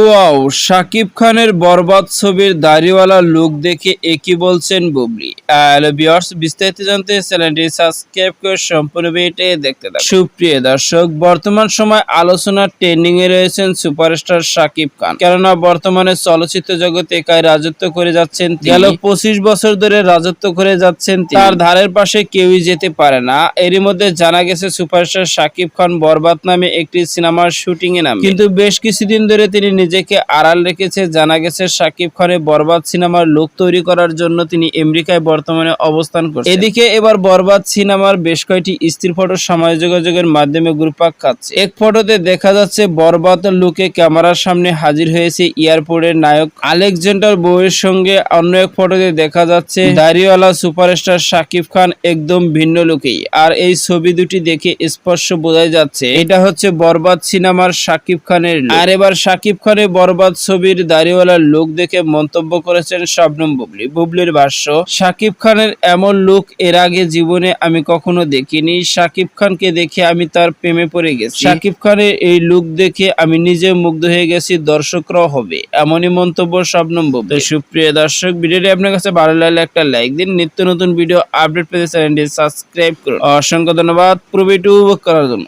Wow, Shakib খানের বরবাদ ছবির দাড়িওয়ালা লুক দেখে একই বলছেন বুবলি? বিস্তারিত জানতে চ্যানেলটি সাবস্ক্রাইব করে সম্পূর্ণ ভিডিওটি দেখতে থাকুন। সুপ্রিয় দর্শক, বর্তমান সময় আলোচনার ট্রেন্ডিং এ রয়েছেন সুপারস্টার শাকিব খান। কেননা, বর্তমানে চলচ্চিত্র জগতে একাই রাজত্ব করে যাচ্ছেন। গেল পঁচিশ বছর ধরে রাজত্ব করে যাচ্ছেন তার ধারের পাশে কেউই যেতে পারে না। এরই মধ্যে জানা গেছে সুপারস্টার শাকিব খান বরবাদ নামে একটি সিনেমার শুটিং এ নামে। কিন্তু বেশ কিছুদিন ধরে তিনি নিজেকে আড়াল রেখেছে, জানা গেছে শাকিব খানের বরবাদ সিনেমার লোক তৈরি করার জন্য তিনি আমেরিকায় বর্তমানে অবস্থান করছেন। এদিকে এবার বরবাদ সিনেমার বেশ কয়েকটি স্থির ফটো সমাজ যোগাযোগের মাধ্যমে গ্রুপাক খাচ্ছে। এক ফটোতে দেখা যাচ্ছে বরবাদ লুকে ক্যামেরার সামনে হাজির হয়েছে এয়ারপোর্টের নায়ক আলেকজান্ডার বউয়ের সঙ্গে। অন্য এক ফটোতে দেখা যাচ্ছে দাড়িওয়ালা সুপারস্টার শাকিব খান একদম ভিন্ন লুকেই। আর এই ছবি দুটি দেখে স্পষ্ট বোঝাই যাচ্ছে, এটা হচ্ছে বরবাদ সিনেমার শাকিব খানের আর এবার শাকিব খানের বরবাদ ছবির দাড়িওয়ালা লুক দেখে মন্তব্য করেছেন শবনম বুবলি। বুবলির ভাষ্য, শাকিব খানের এমন লুক এর আগে জীবনে আমি কখনো দেখিনি। শাকিব খানকে দেখে আমি তার প্রেমে পড়ে গেছি। শাকিব খানের এই লুক দেখে আমি নিজে মুগ্ধ হয়ে গেছি, দর্শকরাও হবে। এমনই মন্তব্য শবনম বুবলি। সুপ্রিয় দর্শক, ভিডিওটি আপনার কাছে ভালো লাগলে একটা লাইক দিন। নিত্য নতুন ভিডিও আপডেট পেতে চ্যানেলটি সাবস্ক্রাইব করুন। অসংখ্য ধন্যবাদ। পুরো ভিডিও উপভোগ করার জন্য।